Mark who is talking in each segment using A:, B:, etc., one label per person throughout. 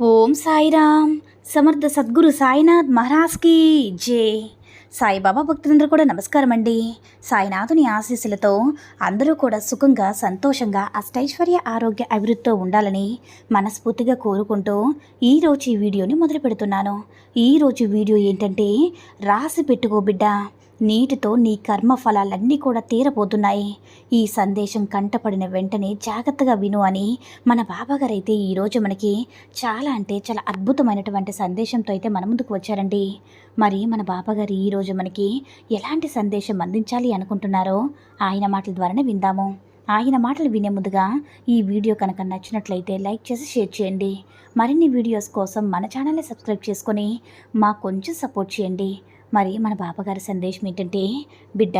A: ఓం సాయిరామ్. సమర్థ సద్గురు సాయినాథ్ మహారాజ్కి జే. సాయిబాబా భక్తులందరూ కూడా నమస్కారం అండి. సాయినాథుని ఆశీస్సులతో అందరూ కూడా సుఖంగా సంతోషంగా అష్టైశ్వర్య ఆరోగ్య అభివృద్ధితో ఉండాలని మనస్ఫూర్తిగా కోరుకుంటూ ఈరోజు ఈ వీడియోని మొదలు పెడుతున్నాను ఈరోజు వీడియో ఏంటంటే రాసి పెట్టుకో బిడ్డ. నీటితో నీ కర్మ ఫలాలన్నీ కూడా తీరబోతున్నాయి. ఈ సందేశం కంటపడిన వెంటనే జాగ్రత్తగా విను అని మన బాబాగారు అయితే ఈరోజు మనకి చాలా అంటే చాలా అద్భుతమైనటువంటి సందేశంతో అయితే మన ముందుకు వచ్చారండి. మరి మన బాబాగారు ఈరోజు మనకి ఎలాంటి సందేశం అందించాలి అనుకుంటున్నారో ఆయన మాటల ద్వారానే విందాము. ఆయన మాటలు వినే ముందుగా ఈ వీడియో కనుక నచ్చినట్లయితే లైక్ చేసి షేర్ చేయండి. మరిన్ని వీడియోస్ కోసం మన ఛానల్ని సబ్స్క్రైబ్ చేసుకొని మాకు కొంచెం సపోర్ట్ చేయండి. మరి మన బాబాగారి సందేశం ఏంటంటే బిడ్డ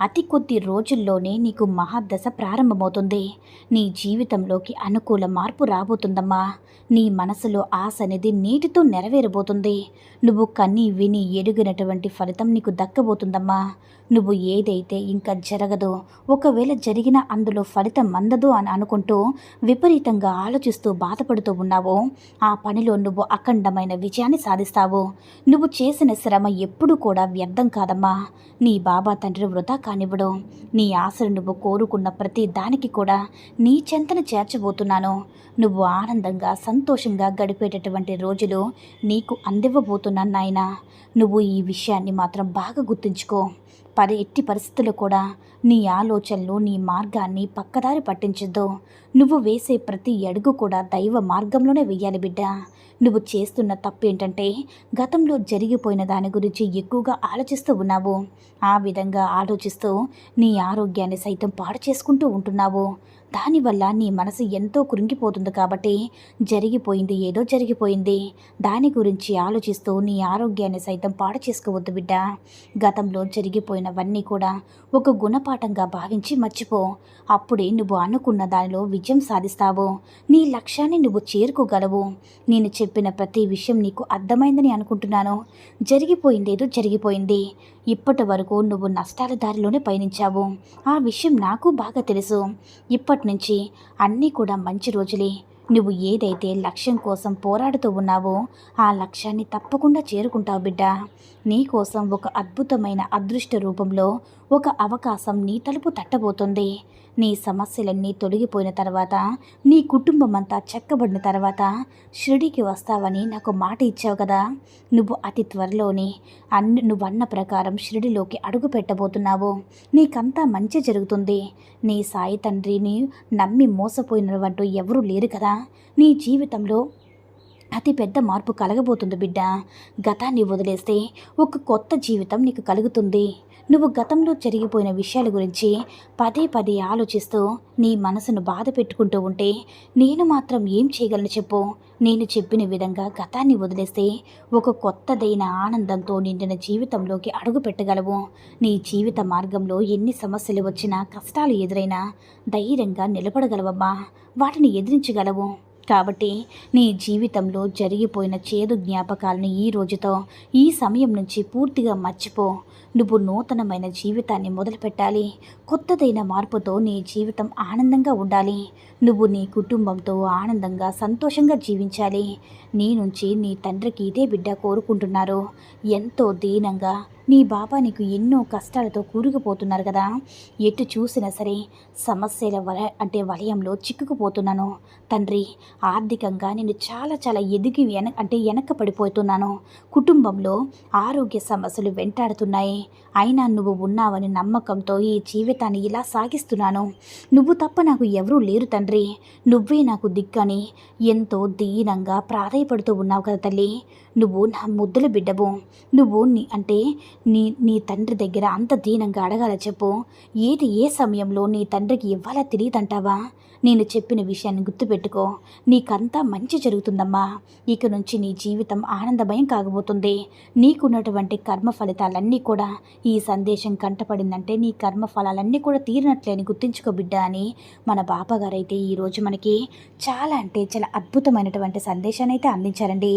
A: అతి కొద్ది రోజుల్లోనే నీకు మహాదశ ప్రారంభమవుతుంది. నీ జీవితంలోకి అనుకూల మార్పు రాబోతుందమ్మా. నీ మనసులో ఆశ అనేది నీటితో నెరవేరబోతుంది. నువ్వు కన్ని విని ఎరుగినటువంటి ఫలితం నీకు దక్కబోతుందమ్మా. నువ్వు ఏదైతే ఇంకా జరగదో ఒకవేళ జరిగినా అందులో ఫలితం అందదు అని అనుకుంటూ విపరీతంగా ఆలోచిస్తూ బాధపడుతూ ఉన్నావో ఆ పనిలో నువ్వు అఖండమైన విజయాన్ని సాధిస్తావు. నువ్వు చేసిన శ్రమ ఎప్పుడు కూడా వ్యర్థం కాదమ్మా. నీ బాబా తండ్రి వృధా కానివ్వడం. నీ ఆశలు నువ్వు కోరుకున్న ప్రతి దానికి కూడా నీ చెంతన చేర్చబోతున్నాను. నువ్వు ఆనందంగా సంతోషంగా గడిపేటటువంటి రోజులు నీకు అందివ్వబోతున్నాను నాయన. నువ్వు ఈ విషయాన్ని మాత్రం బాగా గుర్తుంచుకో. పరి ఎట్టి పరిస్థితుల్లో కూడా నీ ఆలోచనలు నీ మార్గాన్ని పక్కదారి పట్టించొద్దు. నువ్వు వేసే ప్రతి అడుగు కూడా దైవ మార్గంలోనే వెయ్యాలి బిడ్డ. నువ్వు చేస్తున్న తప్పు ఏంటంటే గతంలో జరిగిపోయిన దాని గురించి ఎక్కువగా ఆలోచిస్తూ ఉన్నావు. ఆ విధంగా ఆలోచిస్తూ నీ ఆరోగ్యాన్ని సైతం పాడు చేసుకుంటూ ఉంటున్నావు. దానివల్ల నీ మనసు ఎంతో కృంగిపోతుంది కాబట్టి జరిగిపోయింది ఏదో జరిగిపోయింది. దాని గురించి ఆలోచిస్తూ నీ ఆరోగ్యాన్ని సైతం పాడు చేసుకోవద్దు బిడ్డ. గతంలో జరిగిపోయినవన్నీ కూడా ఒక గుణపాఠంగా భావించి మర్చిపో. అప్పుడే నువ్వు అనుకున్న దానిలో విజయం సాధిస్తావు. నీ లక్ష్యాన్ని నువ్వు చేరుకోగలవు. నేను చెప్పిన ప్రతి విషయం నీకు అర్థమైందని అనుకుంటున్నాను. జరిగిపోయిందేదో జరిగిపోయింది. ఇప్పటి వరకు నువ్వు నష్టాల దారిలోనే పయనించావు. ఆ విషయం నాకు బాగా తెలుసు. ఇప్పటి నుంచి అన్నీ కూడా మంచి రోజులే. నువ్వు ఏదైతే లక్ష్యం కోసం పోరాడుతూ ఉన్నావో ఆ లక్ష్యాన్ని తప్పకుండా చేరుకుంటావు బిడ్డ. నీ కోసం ఒక అద్భుతమైన అదృష్ట రూపంలో ఒక అవకాశం నీ తలుపు తట్టబోతుంది. నీ సమస్యలన్నీ తొలగిపోయిన తర్వాత నీ కుటుంబం అంతా చెక్కబడిన తర్వాత షిరిడికి వస్తావని నాకు మాట ఇచ్చావు కదా. నువ్వు అతి త్వరలోనే అన్ని నువ్వన్న ప్రకారం షిరిడిలోకి అడుగు పెట్టబోతున్నావు. నీకంతా మంచి జరుగుతుంది. నీ సాయి తండ్రిని నమ్మి మోసపోయినవంటూ ఎవరూ లేరు కదా. నీ జీవితంలో అతి పెద్ద మార్పు కలగబోతుంది బిడ్డ. గతాన్ని వదిలేస్తే ఒక కొత్త జీవితం నీకు కలుగుతుంది. నువ్వు గతంలో జరిగిపోయిన విషయాల గురించి పదే పదే ఆలోచిస్తూ నీ మనసును బాధ పెట్టుకుంటూ ఉంటే నేను మాత్రం ఏం చేయగలను చెప్పు? నేను చెప్పిన విధంగా గతాన్ని వదిలేస్తే ఒక కొత్తదైన ఆనందంతో నిండిన జీవితంలోకి అడుగు పెట్టగలవు. నీ జీవిత మార్గంలో ఎన్ని సమస్యలు వచ్చినా కష్టాలు ఎదురైనా ధైర్యంగా నిలబడగలవమ్మా. వాటిని ఎదిరించగలవు. కాబట్టి నీ జీవితంలో జరిగిపోయిన చేదు జ్ఞాపకాలను ఈ రోజుతో ఈ సమయం నుంచి పూర్తిగా మర్చిపో. నువ్వు నూతనమైన జీవితాన్ని మొదలుపెట్టాలి కొత్తదైన మార్పుతో నీ జీవితం ఆనందంగా ఉండాలి. నువ్వు నీ కుటుంబంతో ఆనందంగా సంతోషంగా జీవించాలి. నీ నుంచి నీ తండ్రికి ఇదే బిడ్డ కోరుకుంటున్నారు. ఎంతో దీనంగా నీ బాబా నీకు ఎన్నో కష్టాలతో కూరుకుపోతున్నారు కదా. ఎటు చూసినా సరే సమస్యల వల అంటే వలయంలో చిక్కుకుపోతున్నాను. తండ్రి ఆర్థికంగా నేను చాలా చాలా ఎదిగి వెన అంటే వెనక పడిపోతున్నాను కుటుంబంలో ఆరోగ్య సమస్యలు వెంటాడుతున్నాయి. అయినా నువ్వు ఉన్నావని నమ్మకంతో ఈ జీవితాన్ని ఇలా సాగిస్తున్నాను. నువ్వు తప్ప నాకు ఎవరూ లేరు తండ్రి. నువ్వే నాకు దిక్కని ఎంతో దీనంగా ప్రాధాయపడుతూ ఉన్నావు కదా తల్లి. నువ్వు నా ముద్దుల బిడ్డవు నువ్వు నీ అంటే నీ నీ తండ్రి దగ్గర అంత దీనంగా అడగాల చెప్పు. ఏది ఏ సమయంలో నీ తండ్రికి ఇవ్వాలా తెలియదంటావా? నేను చెప్పిన విషయాన్ని గుర్తుపెట్టుకో. నీకంతా మంచి జరుగుతుందమ్మా. ఇక నుంచి నీ జీవితం ఆనందమయం కాగబోతుంది. నీకున్నటువంటి కర్మ ఫలితాలన్నీ కూడా ఈ సందేశం కంటపడిందంటే నీ కర్మ ఫలాలన్నీ కూడా తీరినట్లేని గుర్తించుకో బిడ్డ అని మన బాబాగారు అయితే ఈరోజు మనకి చాలా అంటే చాలా అద్భుతమైనటువంటి సందేశాన్ని అయితే అందించారండి.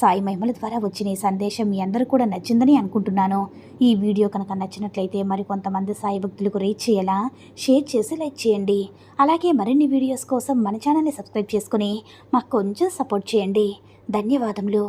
A: సాయి మహిమల ద్వారా వచ్చిన ఈ సందేశం మీ అందరూ కూడా నచ్చిందని అనుకుంటున్నాను. ఈ వీడియో కనుక నచ్చినట్లయితే మరికొంతమంది సాయి భక్తులకు రీచ్ చేయాలా షేర్ చేసి లైక్ చేయండి. అలాగే మరిన్ని వీడియోస్ కోసం మన ఛానల్ని సబ్స్క్రైబ్ చేసుకుని మాకు కొంచెం సపోర్ట్ చేయండి. ధన్యవాదములు.